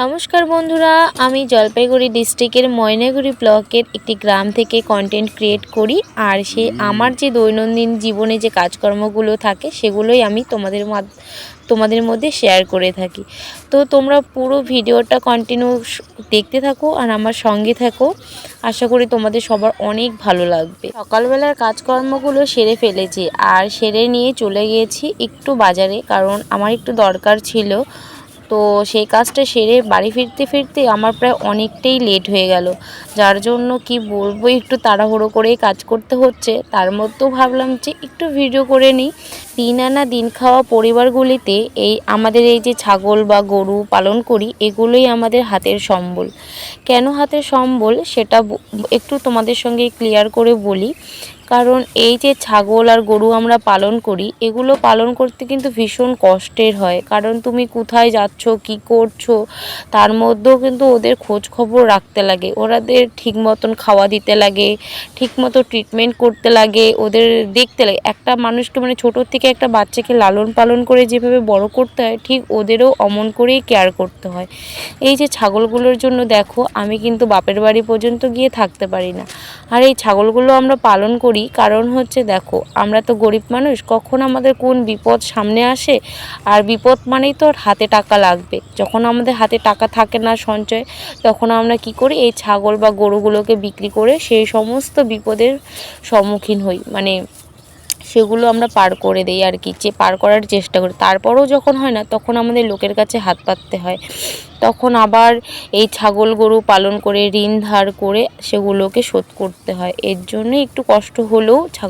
নমস্কার বন্ধুরা আমি জলপাইগুড়ি ডিস্ট্রিক্টের ময়নাগুড়ি ব্লকের একটি গ্রাম থেকে কন্টেন্ট ক্রিয়েট করি আর সে আমার যে দৈনন্দিন জীবনে যে কাজকর্মগুলো থাকে সেগুলোই আমি তোমাদের তোমাদের মধ্যে শেয়ার করে থাকি। তো তোমরা পুরো ভিডিওটা কন্টিনিউ দেখতে থাকো আর আমার সঙ্গে থাকো। আশা করি তোমাদের সবার অনেক ভালো লাগবে। সকালবেলার কাজকর্মগুলো সেরে ফেলেছি আর সেরে নিয়ে চলে গিয়েছি একটু বাজারে কারণ আমার একটু দরকার ছিল। তো সেই কাজটা সেরে বাড়ি ফিরতে ফিরতে আমার প্রায় অনেকটাই লেট হয়ে গেল। যার জন্য কি বলব, একটু তাড়াহুড়ো করেই কাজ করতে হচ্ছে। তার মধ্যেও ভাবলাম যে একটু ভিডিও করে নিই। দিন আনা দিন খাওয়া পরিবারগুলিতে এই আমাদের এই যে ছাগল বা গরু পালন করি, এগুলোই আমাদের হাতের সম্বল। কেন হাতের সম্বল? সেটা একটু তোমাদের সঙ্গে ক্লিয়ার করে বলি। কারণ এই যে ছাগল আর গরু আমরা পালন করি, এগুলো পালন করতে কিন্তু ভীষণ কষ্টের হয়। কারণ তুমি কোথায় যাচ্ছ, কি করছ, তার মধ্যেও কিন্তু ওদের খোঁজ খবর রাখতে লাগে। ওরাদের ঠিক মতন খাওয়া দিতে লাগে, ঠিক মতো ট্রিটমেন্ট করতে লাগে, ওদের দেখতে লাগে। একটা মানুষকে মানে ছোটোর থেকে একটা বাচ্চাকে লালন পালন করে যেভাবে বড় করতে হয়, ঠিক ওদেরও অমন করেই কেয়ার করতে হয়। এই যে ছাগলগুলোর জন্য দেখো, আমি কিন্তু বাপের বাড়ি পর্যন্ত গিয়ে থাকতে পারি না। আর এই ছাগলগুলো আমরা পালন করি, কারণ হচ্ছে দেখো, আমরা তো গরিব মানুষ, কখন আমাদের কোন বিপদ সামনে আসে? আর বিপদ মানেই তো হাতে টাকা লাগবে। যখন আমাদের হাতে টাকা থাকে না সঞ্চয়, তখন আমরা কি করি? এই ছাগল বা গরুগুলোকে বিক্রি করে সেই সমস্ত বিপদের সম্মুখীন হই। মানে সেগুলো আমরা পার করে দিই আর কি, যে পার করার চেষ্টা করি। তারপরেও যখন হয় না, তখন আমাদের লোকের কাছে হাত পাততে হয়। তখন আবার এই ছাগল গরু পালন করে ঋণ ধার করে সেগুলোকে শোধ করতে হয়। এর জন্য একটু কষ্ট হলেও ছাগল